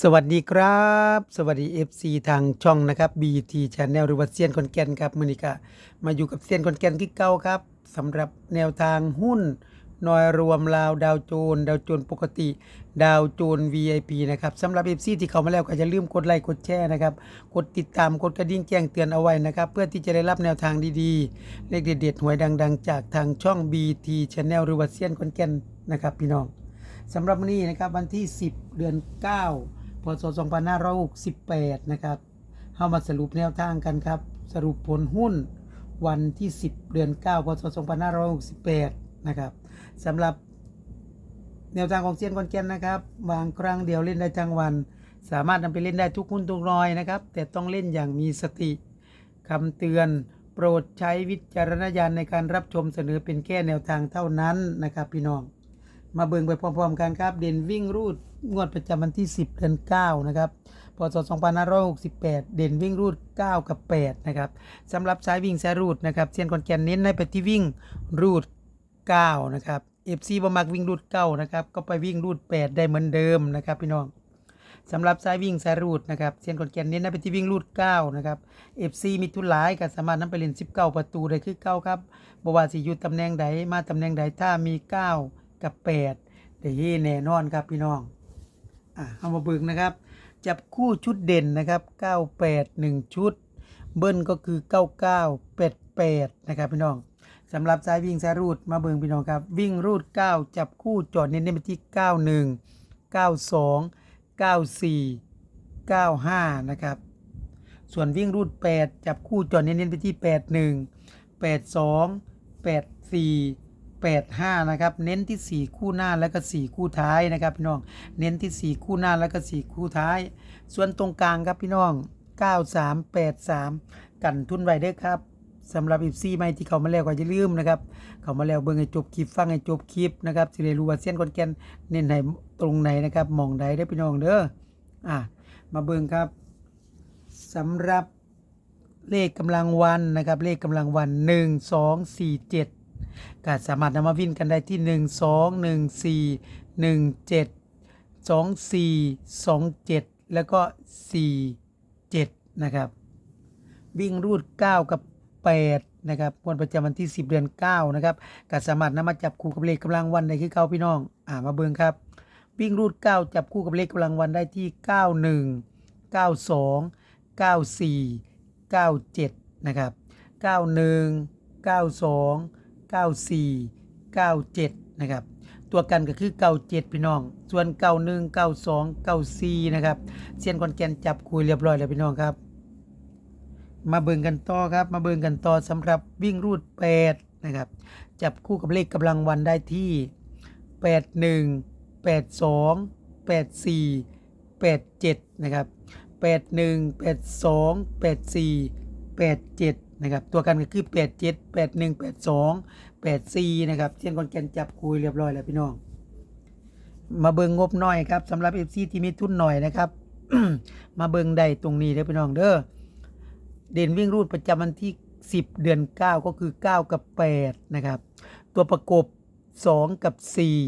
สวัสดีครับ สวัสดี FC ทางช่องนะครับ BT Channel หรือว่าเซียนคอนแกนครับมือนี้ก็มาอยู่กับเซียนคอนแกนที่เก่าครับสำหรับแนวทางหุ้นนอยรวมลาวดาวโจน ดาวโจนปกติ ดาวโจน VIP นะครับสำหรับ FC ที่เข้ามาแล้วก็อย่าลืมกดไลค์กดแชร์นะครับ กดติดตามกดกระดิ่งแจ้งเตือนเอาไว้นะครับ เพื่อที่จะได้รับแนวทางดีๆ เลขเด็ดๆหวยดัง ๆ จากทางช่อง BT Channel หรือว่าเซียนคอนแกนนะครับพี่น้องสำหรับวันนี้นะครับวันที่ 10 เดือน 9 พศ 2568 นะครับเข้ามาสรุปแนวทางกันครับ สรุปผลหุ้นวันที่ 10 เดือน 9 พศ 2568 นะครับสำหรับแนวทางของเซียนคอนแกนนะครับวางครั้งเดียวเล่นได้ทั้งวัน สามารถนำไปเล่นได้ทุกหุ้นทุกรอยนะครับ แต่ต้องเล่นอย่างมีสติคำเตือนโปรดใช้วิจารณญาณในการรับชมเสนอเป็นแค่แนวทางเท่านั้นนะครับพี่น้อง มาเบิ่งไปพร้อมๆกันครับ เด่นวิ่งรูด งวดประจำวันที่ 10 เดือน 9 นะครับ พศ 2568 เด่นวิ่งรูด 9 กับ 8 นะครับสำหรับสายวิ่งสายรูดนะครับเซียนคอนแกนเน้นให้ไปที่วิ่งรูด 9 นะครับ FC บมักวิ่งรูด 9 นะครับ ก็ไปวิ่งรูด 8 ได้เหมือนเดิมนะครับพี่น้องสำหรับสายวิ่งสายรูดนะครับเซียนคอนแกนเน้นให้ไปที่วิ่งรูด 9 นะครับ FC มีทุนหลายก็สามารถนำไปเล่น 19 ประตูได้คือเก้าครับบว่าสิอยู่ตำแหน่งใดมาตำแหน่งใดถ้ามี 9 กับ 8 ได้แน่นอนครับพี่น้อง อะเอามาเบิ่งนะครับ จับคู่ชุดเด่นนะครับ 98 1 ชุด เบิ้ลก็คือ 99 88 นะครับพี่น้องสำหรับสายวิ่งสายรูดมาเบิ่งพี่น้องครับ วิ่งรูด 9 จับคู่จอดเน้นๆไปที่ 91 92 94 95 นะครับ ส่วนวิ่งรูด 8 จับคู่จอดเน้นๆไปที่ 81 82 84 85นะครับเน้นที่ 4 คู่หน้าแล้วก็ 4 คู่ท้ายนะครับพี่น้องเน้นที่ 4 คู่หน้าแล้วก็ 4 คู่ท้าย ส่วนตรงกลางครับพี่น้อง 9383 กันทุนไว้เด้อครับสำหรับอีซี่ใหม่ที่เขามาแล้วก็อย่าลืมนะครับเขามาแล้วเบิ่งให้จบคลิปฟังให้จบคลิปนะครับสิได้รู้ว่าเส้นคอนแกนเน้นให้ตรงไหนนะครับมองใดได้พี่น้องเด้ออะมาเบิ่งครับสำหรับเลขกำลังวันนะครับเลขกำลังวัน 1 2 4 7 ก็สามารถนำมาวิ่นกันได้ที่ 1 2 1 4 1 7 2 4 2 7 แล้วก็ 4 7 นะครับ วิ่งรูด 9 กับ 8 นะครับวันประจำวันที่ 10 เดือน 9 นะครับก็สามารถนำมาจับคู่กับเลขกำลังวันได้คือเก้าพี่น้อง อ่ามาเบิ่งครับ วิ่งรูด 9 จับคู่กับเลขกำลังวันได้ที่ 91 92 94 97 นะครับ 91 92 94 97 นะครับ ตัวกันก็คือ 97 พี่น้อง ส่วน 91 92 94 นะครับเซียนคอนแกนจับคุยเรียบร้อยแล้วพี่น้องครับ มาเบิ่งกันต่อครับ มาเบิ่งกันต่อสำหรับวิ่งรูด 8 นะครับ จับคู่กับเลขกำลังวันได้ที่ 81 82 84 87 นะครับ 81 82 84 87 นะครับตัวกันก็คือ 87 81 82 84นะครับเช่นคอนแกนจับคุยเรียบร้อยแล้วพี่น้อง มาเบิงงบหน่อยครับสำหรับ FC ที่มีทุนหน่อยนะครับ มาเบิงได้ตรงนี้เด้อพี่น้องเด้อเด่นวิ่งรูดประจำวันที่ 10 เดือน 9 ก็คือ 9 กับ 8 นะครับ ตัวประกบ 2 กับ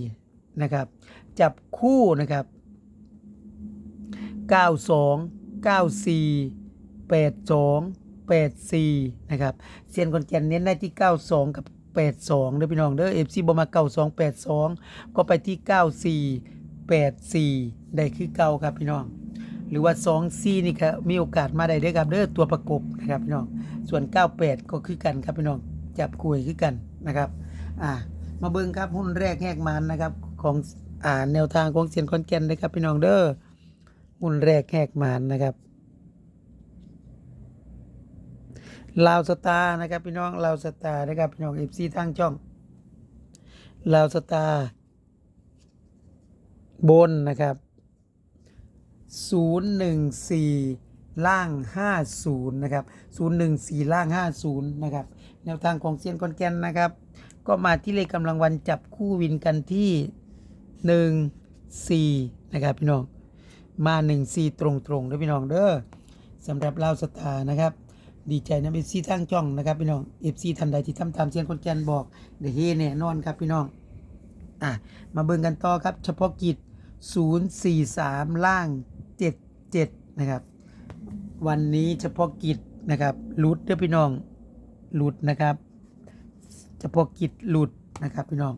4 นะครับ จับคู่นะครับ 92 94 82 84นะครับเซียนคอนแกนเน้นได้ที่ 92 กับ 82เด้อพี่น้องเด้อ FC บ่มา92 82 ก็ไปที่ 94 84 ได้คือเก่าครับพี่น้องหรือว่า2 4นี่ครับมีโอกาสมาได้เด้อครับเด้อตัวประกบนะครับพี่น้องส่วน 98 ก็คือกันครับพี่น้องจับคุยคือกันนะครับอ่ามาเบิ่งครับหุ้นแรกแหกมันนะครับของอ่าแนวทางของเซียนคอนแกนเลยครับพี่น้องเด้อหุ้นแรกแหกมันนะครับ ลาวสตาร์นะครับพี่น้องลาวสตาร์นะครับพี่น้องเอฟซีทางช่องลาวสตาร์บนนะครับ 014 ล่าง 50 นะครับ 014 ล่าง 50 นะครับ แนวทางของเซียนคอนแกนนะครับ ก็มาที่เลขกำลังวันจับคู่วินกันที่ 1 4 นะครับพี่น้อง มา 1 4 ตรงๆด้วยพี่น้องเด้อสำหรับลาวสตาร์นะครับ ดีใจนะเอฟซีทางช่องนะครับพี่น้องเอฟซีทันใดที่ทำตามเสียงคนแกนบอกเดี๋ยวเฮแน่นอนครับพี่น้องอะมาเบิ่งกันต่อครับ เฉพาะกิจ 043 ล่างเจ็ดนะครับ วันนี้เฉพาะกิจนะครับหลุดเด้อพี่น้องหลุดนะครับ เฉพาะกิจหลุดนะครับพี่น้อง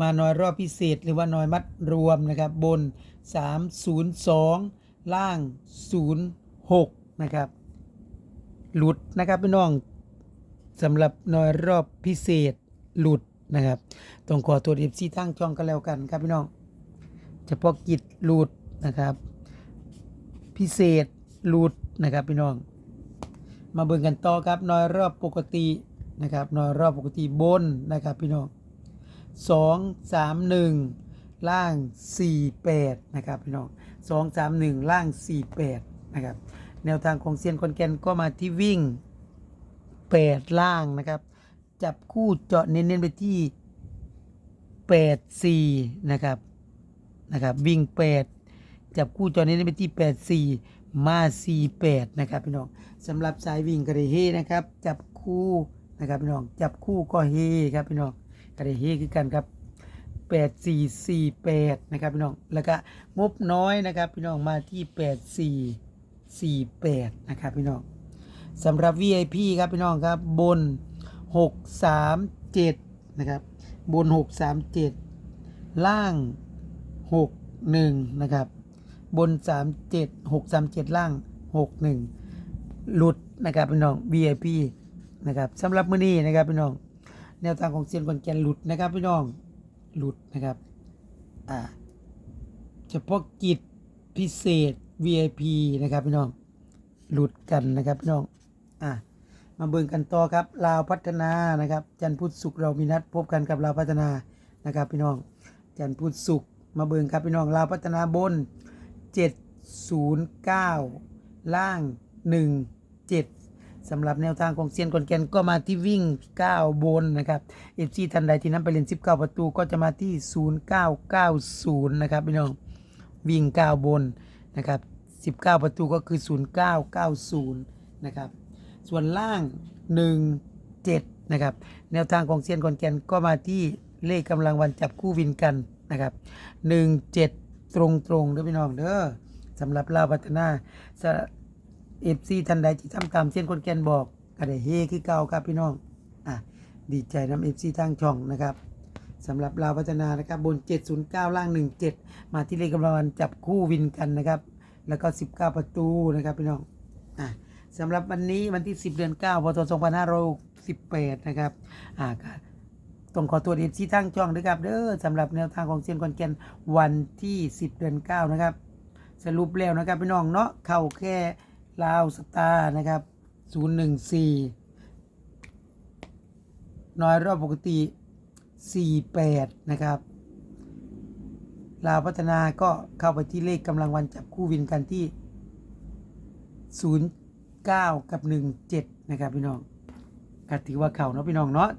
มาน้อยรอบพิเศษหรือว่าน้อยมัดรวมนะครับ บน 302 ล่าง 06 นะครับ หลุดนะครับพี่น้องสำหรับน้อยรอบพิเศษหลุดนะครับต้องขอตัวเอฟซีทั้งช่องกันแล้วกันครับพี่น้องเฉพาะกิจหลุดนะครับ พิเศษหลุดนะครับพี่น้อง มาเบิ่งกันต่อครับน้อยรอบปกตินะครับน้อยรอบปกติบนนะครับพี่น้องสองสามหนึ่งล่างสี่แปดนะครับพี่น้องสองสามหนึ่งล่างสี่แปดนะครับ แนวทางของเซียนคอนแกนก็มาที่วิ่งแปดล่างนะครับ จับคู่เจาะเน้นๆไปที่แปดสี่นะครับนะครับวิ่งแปดจับคู่จอนี้ไปที่ 84 มา 48 นะครับพี่น้องสำหรับสายวิ่งกระเฮนะครับ จับคู่นะครับพี่น้องจับคู่ก็เฮครับพี่น้องกระเฮคือกันครับ8448 นะครับพี่น้อง แล้วก็งบน้อยนะครับพี่น้องมาที่ 8448 นะครับพี่น้องสำหรับ VIP ครับพี่น้องครับบน 637 นะครับ บน 637 ล่าง 61 นะครับ บน 37 637 ล่าง 61 หลุดนะครับพี่น้อง VIP นะครับสำหรับมื้อนี้นะครับพี่น้อง แนวทางของเซียนคอนแกนหลุดนะครับพี่น้องหลุดนะครับอ่าเฉพาะกิจพิเศษ VIP นะครับพี่น้องหลุดกันนะครับพี่น้องอะมาเบิ่งกันต่อครับลาวพัฒนานะครับ จันพุทธศุกร์เรามีนัดพบกันกับลาวพัฒนานะครับพี่น้อง จันพุทธศุกร์มาเบิ่งครับพี่น้องลาวพัฒนาบน 709 ล่าง 17สำหรับแนวทางของเซียนกอนแกนก็มาที่วิ่ง 9 บนนะครับเอฟซีทันใดที่นั้นไปเล่น 19 ประตูก็จะมาที่ 0990 นะครับพี่น้องวิ่ง 9 บน นะครับ 19 ประตูก็คือ 0990 นะครับ ส่วนล่าง 1 7 นะครับ แนวทางของเซียนคอนแกนก็มาที่เลขกำลังวันจับคู่วินกันนะครับ 1 7 ตรงตรงๆเด้อพี่น้องเด้อสำหรับลาวพัฒนาเอฟซีทันใดที่ทำตามเซียนคอนแกนบอกก็ได้เฮคือเก่าครับพี่น้อง อะ ดีใจน้ำเอฟซีทางช่องนะครับ สำหรับลาวพัฒนานะครับบน 709 ล่าง 17 มาที่เลขกำลังจับคู่วินกันนะครับ แล้วก็ 19 ประตูนะครับพี่น้องอะสำหรับวันนี้วันที่ 10 เดือน 9 พศ 2518 นะครับอ่าก็ต้องขอตัวเอฟซีทั้งช่องด้วยครับเด้อสำหรับแนวทางของเซียนคอนแกนวันที่ 10 เดือน 9 นะครับ สรุปแล้วนะครับพี่น้องเนาะเข้าแค่ลาวสตาร์นะครับ 014 น้อยรอบปกติ 48 นะครับ ลาวพัฒนาก็เข้าไปที่เลขกำลังวันจับคู่วินกันที่ 09 กับ 17 นะครับพี่น้องก็ถือว่าเข่าเนาะพี่น้องเนาะ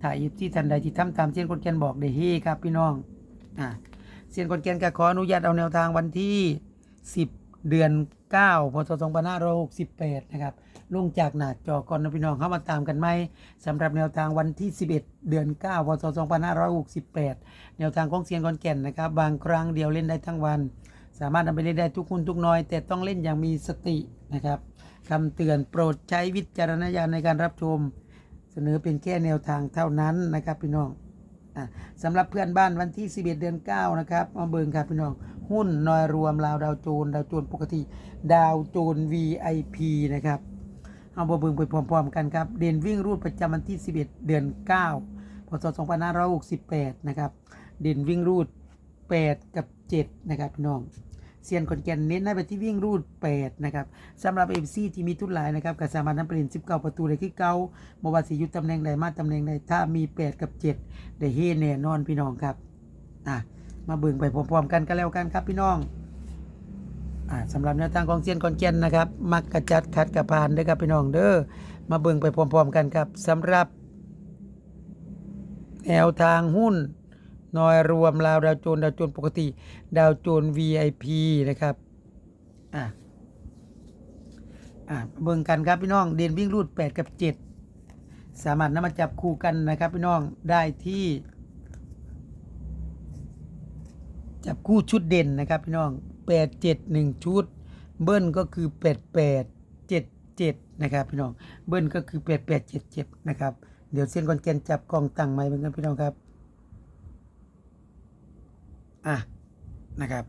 ถ้าอีที่ทันใดที่ทำตามเซียนคนแกนบอกได้เฮครับพี่น้องอ่าเซียนคนแกนก็ขออนุญาตเอาแนวทางวันที่ 10 เดือน 9 พศ 2568 นะครับ ลงจากหน้าจอก่อนนะพี่น้องเข้ามาตามกันไหมสำหรับแนวทางวันที่ 11 เดือน 9 พศ 2568 แนวทางของเซียนคอนแก่นนะครับ บางครั้งเดียวเล่นได้ทั้งวัน สามารถนำไปเล่นได้ทุกคุณทุกน้อย แต่ต้องเล่นอย่างมีสตินะครับคำเตือนโปรดใช้วิจารณญาณในการรับชม เสนอเป็นแค่แนวทางเท่านั้นนะครับพี่น้องสำหรับเพื่อนบ้านวันที่ 11 เดือน 9 นะครับมาเบิงครับพี่น้อง หุ้นนอยรวมลาวดาวโจน ดาวโจนปกติ ดาวโจน VIP นะครับ เอาบเบิงไปพร้อมๆกันครับ เด่นวิ่งรูดประจำวันที่ 11 เดือน 9 พศ 2568 นะครับ เด่นวิ่งรูด 8 กับ 7 นะครับพี่น้องเซียนคอนแกนเน้นให้ไปที่วิ่งรูด 8 นะครับสำหรับเอฟซีที่มีทุนหลายนะครับก็สามารถนำไปเล่น19 ประตูได้คือเก่าบ่ว่าสิอยู่ตำแหน่งใดมาตำแหน่งใดถ้ามี 8 กับ 7 ได้เฮแน่นอนพี่น้องครับอะมาเบิ่งไปพร้อมๆกันก็แล้วกันครับพี่น้อง อ่าสำหรับแนวทางของเซียนคอนแกนนะครับ มักกระจัดขัดกระพานเด้อครับพี่น้องเด้อมาเบิ่งไปพร้อมๆกันครับสำหรับ แนวทางหุ้นนอยรวมลาวดาวโจนดาวโจนปกติ ดาวโจน VIP นะครับอะอะมาเบิ่งกันครับพี่น้องเด่นวิ่งรูด 8 กับ 7 สามารถนำมาจับคู่กันนะครับพี่น้องได้ที่ จับคู่ชุดเด่นนะครับพี่น้อง แปดเจ็ดหนึ่งชุด เบิ้ลก็คือแปดแปดเจ็ดเจ็ดนะครับพี่น้อง เบิ้ลก็คือแปดแปดเจ็ดเจ็ดนะครับ เดี๋ยวเส้นคอนแกนจับกล้องตั้งไม้เหมือนกันพี่น้องครับ อะ นะครับ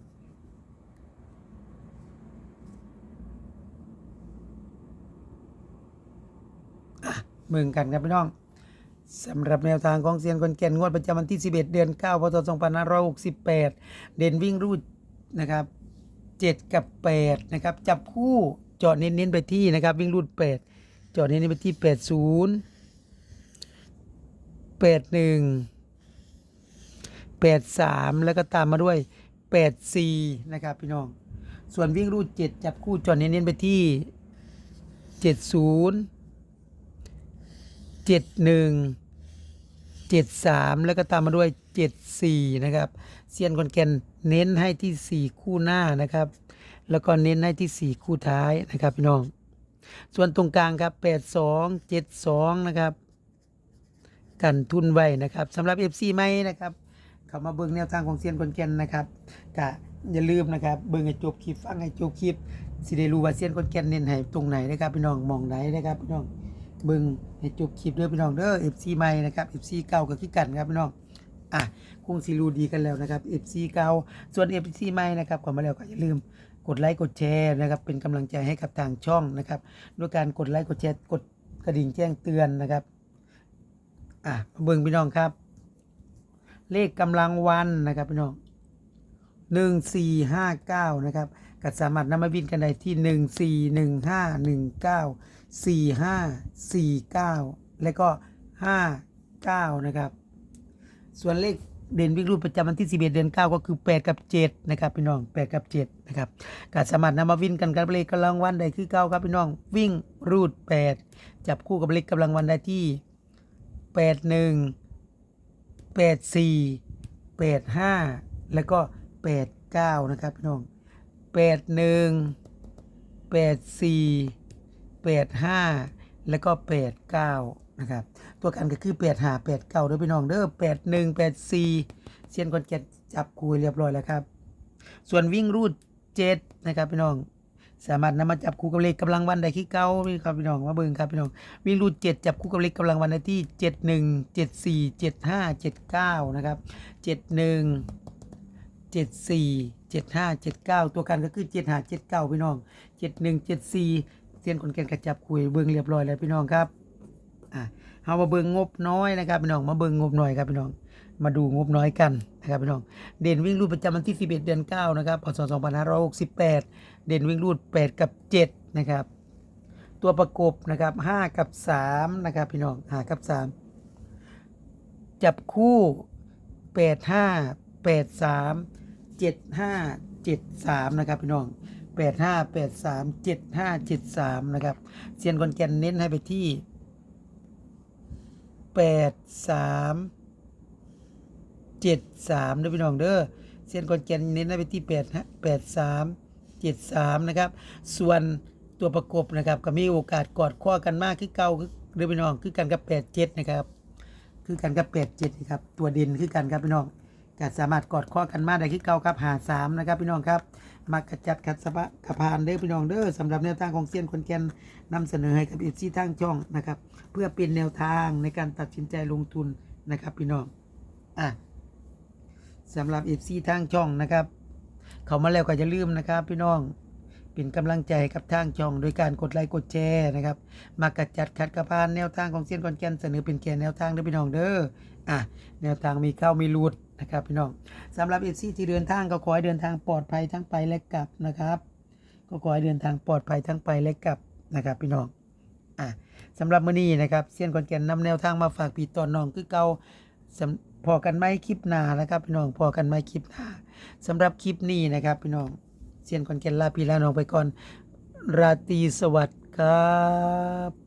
อะเมืองกันครับพี่น้องสำหรับแนวทางของเซียนคนแกนงวดประจำวันที่ 11 เดือน 9 พศ 2568 เด่นวิ่งรูดนะครับ 7 กับ 8 นะครับ จับคู่เจาะเน้นๆไปที่นะครับ วิ่งรูด 8 เจาะเน้นๆไปที่ 80 81 83 แล้วก็ตามมาด้วย 84 นะครับพี่น้อง ส่วนวิ่งรูด 7 จับคู่เจาะเน้นๆไปที่ 70เจ็ดหนึ่งเจ็ดสามแล้วก็ตามมาด้วยเจ็ดสี่นะครับเซียนคอนแกน เน้นให้ที่สี่คู่หน้านะครับ แล้วก็เน้นให้ที่สี่คู่ท้ายนะครับพี่น้อง ส่วนตรงกลางครับแปดสองเจ็ดสองนะครับ กันทุนไว้นะครับสำหรับ FC ไหมนะครับเข้ามาเบิ่งแนวทางของเซียนคนแกนนะครับกะอย่าลืมนะครับเบิ่งให้จบคลิปฟังให้จบคลิปสิได้รู้ว่าเซียนคนแกนเน้นให้ตรงไหนนะครับพี่น้องมองไหนนะครับพี่น้องเบิ่งให้จบคลิปเด้อพี่น้องเด้อ FC ใหม่นะครับ FC เก่าก็คือกันครับพี่น้อง อะคงสิรูดีกันแล้วนะครับ FC เก่าส่วน FC ใหม่นะครับก่อนมาแล้วก็อย่าลืมกดไลค์กดแชร์นะครับ เป็นกำลังใจให้กับทางช่องนะครับด้วยการกดไลค์กดแชร์กดกระดิ่งแจ้งเตือนนะครับอะมาเบิ่งพี่น้องครับ เลขกำลังวันนะครับพี่น้องหนึ่งสี่ห้าเก้านะครับก็สามารถนำมาวินกันได้ที่หนึ่งสี่หนึ่งห้าหนึ่งเก้าสี่ห้าสี่เก้าและก็ห้าเก้านะครับ ส่วนเลขเด่นวิ่งรูปประจำวันที่ 11 เดือน9 ก็คือ 8 กับ 7 นะครับพี่น้อง 8 กับ 7 นะครับก็สามารถนำมาวินกันกับเลขกำลังวันได้คือเก้าครับพี่น้องวิ่งรูด 8 จับคู่กับเลขกำลังวันได้ที่ 81แปดสี่แปดห้าแล้วก็แปดเก้านะครับพี่น้องแปดหนึ่งแปดสี่แปดห้าแล้วก็แปดเก้า นะครับ ตัวกันก็คือแปดหาแปดเก้าด้วยพี่น้องเด้อแปดหนึ่งแปดสี่เซียนคอนแกนจับคุยเรียบร้อยแล้วครับ ส่วนวิ่งรูดเจ็ดนะครับพี่น้องสามารถนำมาจับคู่กับเลขกำลังวันได้ที่เก้านี่ครับพี่น้องมาเบิ่งครับพี่น้องวิ่งรูดเจ็ดจับคู่กับเลขกำลังวันได้ที่เจ็ดหนึ่งเจ็ดสี่เจ็ดห้าเจ็ดเก้านะครับเจ็ดหนึ่งเจ็ดสี่เจ็ดห้าเจ็ดเก้าตัวกันก็คือเจ็ดห้าเจ็ดเก้าพี่น้องเจ็ดหนึ่งเจ็ดสี่เซียนคนแกนกระจับคุยเบิ่งเรียบร้อยแล้วพี่น้องครับ อะเอามาเบิ่งงบน้อยนะครับพี่น้องมาเบิ่งงบน้อยครับพี่น้อง มาดูงบน้อยกันนะครับพี่น้อง เด่นวิ่งรูดประจำวันที่ 11 เดือน 9 นะครับพศ2568 เด่นวิ่งรูด 8 กับ 7 นะครับ ตัวประกบนะครับ 5 กับ 3 นะครับ พี่น้อง5กับ 3 จับคู่ 8 5 8 3 7 5 7 3 นะครับ พี่น้อง8 5 8 3 7 5 7 3 นะครับเซียนคอนแกนเน้นให้ไปที่ 8 3เจ็ดสามนะพี่น้องเด้อเส้นคอนแกนเน้นไปที่แปดฮะแปดสามเจ็ดสามนะครับ ส่วนตัวประกบนะครับก็มีโอกาสกอดข้อกันมากคือเก่าคือเด้อพี่น้องคือกันกับแปดเจ็ดนะครับ คือกันกับแปดเจ็ดนะครับ ตัวเด่นคือกันครับพี่น้อง ก็สามารถกอดข้อกันมาได้คือเก่าครับหาสามนะครับพี่น้องครับมากระจัดขัดสะพะกระพานเด้อพี่น้องเด้อสำหรับแนวทางของเซียนคนแกนนำเสนอให้กับอีซี่ทางช่องนะครับ เพื่อเป็นแนวทางในการตัดสินใจลงทุนนะครับพี่น้องอะสำหรับ FC ทางช่องนะครับ เขามาแล้วก็อย่าลืมนะครับ พี่น้องเป็นกำลังใจกับทางช่อง โดยการกดไลค์กดแชร์นะครับมากระจัดขัดกระพานแนวทางของเซียนคนแกนเสนอเป็นแกนแนวทางเด้อพี่น้องเด้ออะแนวทางมีเข้ามีหลุด นะครับพี่น้องสำหรับ FC ที่เดินทางก็ขอให้เดินทางปลอดภัยทั้งไปและกลับนะครับ ก็ขอให้เดินทางปลอดภัยทั้งไปและกลับนะครับ พี่น้องอะสำหรับมื้อนี้นะครับเซียนคอนแกนนำแนวทางมาฝากพี่ตอนน้องคือเก่าพอกันไม่คลิปหน้านะครับ พี่น้องพอกันไม่คลิปหน้าสำหรับคลิปนี้นะครับ พี่น้องเซียนคอนแกนลาพี่ลาน้องไปก่อนราตรีสวัสดิ์ครับ